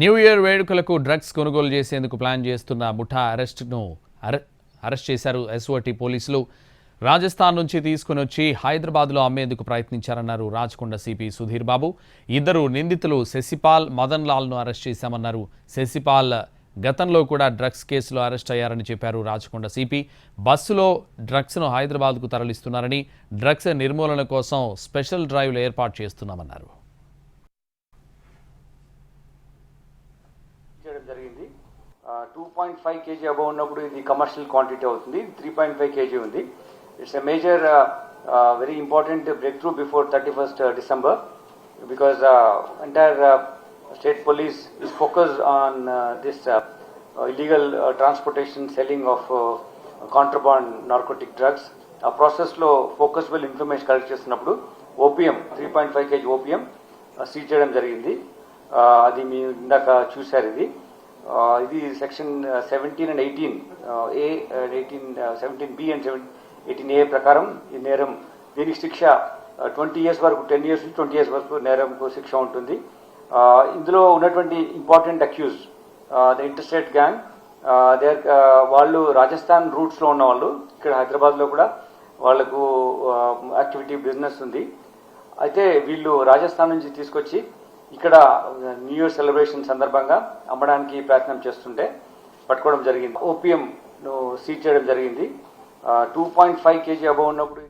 New year వేడుకలకు drugs కొనుగోలు చేసేందుకు ప్లాన్ చేస్తున్న ముఠా అరెస్ట్ను అరె అరెస్ట్ చేశారు ఎస్ఓటి పోలీసులు. రాజస్థాన్ నుంచి తీసుకుని వచ్చి హైదరాబాద్లో అమ్మేందుకు ప్రయత్నించారన్నారు రాచకొండ సిపి సుధీర్ బాబు. ఇద్దరు నిందితులు శశిపాల్ మదన్ లాల్ను అరెస్ట్ చేశామన్నారు. శశిపాల్ గతంలో కూడా డ్రగ్స్ కేసులో అరెస్ట్ అయ్యారని చెప్పారు రాచకొండ సిపి. బస్సులో డ్రగ్స్ను హైదరాబాద్కు తరలిస్తున్నారని డ్రగ్స్ నిర్మూలన కోసం స్పెషల్ డ్రైవ్లు ఏర్పాటు చేస్తున్నామన్నారు చేయడం జరిగింది. Two point five kg above ఉన్నప్పుడు ఇది కమర్షియల్ క్వాంటిటీ అవుతుంది. త్రీ పాయింట్ ఫైవ్ కేజీ ఉంది. It's a major very important breakthrough before thirty first December because entire state police is focus on this illegal transportation selling of contraband narcotic drugs ఆ ప్రాసెస్లో ఫోకస్బుల్ information collect చేస్తున్నప్పుడు opium three point five kg opium seize చేయడం జరిగింది. అది మీ ఇందాక చూశారు ఇది. Uh, ఇది section seventeen and eighteen A eighteen seventeen B and seven eighteen A ప్రకారం ఈ నేరం దీనికి శిక్ష uh, ట్వంటీ ఇయర్స్ వరకు టెన్ ఇయర్స్ నుంచి ట్వంటీ ఇయర్స్ వరకు నేరంకు శిక్ష ఉంటుంది. Uh, ఇందులో ఉన్నటువంటి important accused the interstate gang they వాళ్ళు రాజస్థాన్ రూట్స్లో ఉన్న వాళ్ళు ఇక్కడ హైదరాబాద్లో కూడా వాళ్ళకు యాక్టివిటీ బిజినెస్ ఉంది. అయితే వీళ్ళు రాజస్థాన్ నుంచి తీసుకొచ్చి ఇక్కడ న్యూ ఇయర్ సెలబ్రేషన్ సందర్భంగా అమ్మడానికి ప్రయత్నం చేస్తుంటే పట్టుకోవడం జరిగింది. ఓపీఎం సీజ్ చేయడం జరిగింది. Two point five kg above ఉన్నప్పుడు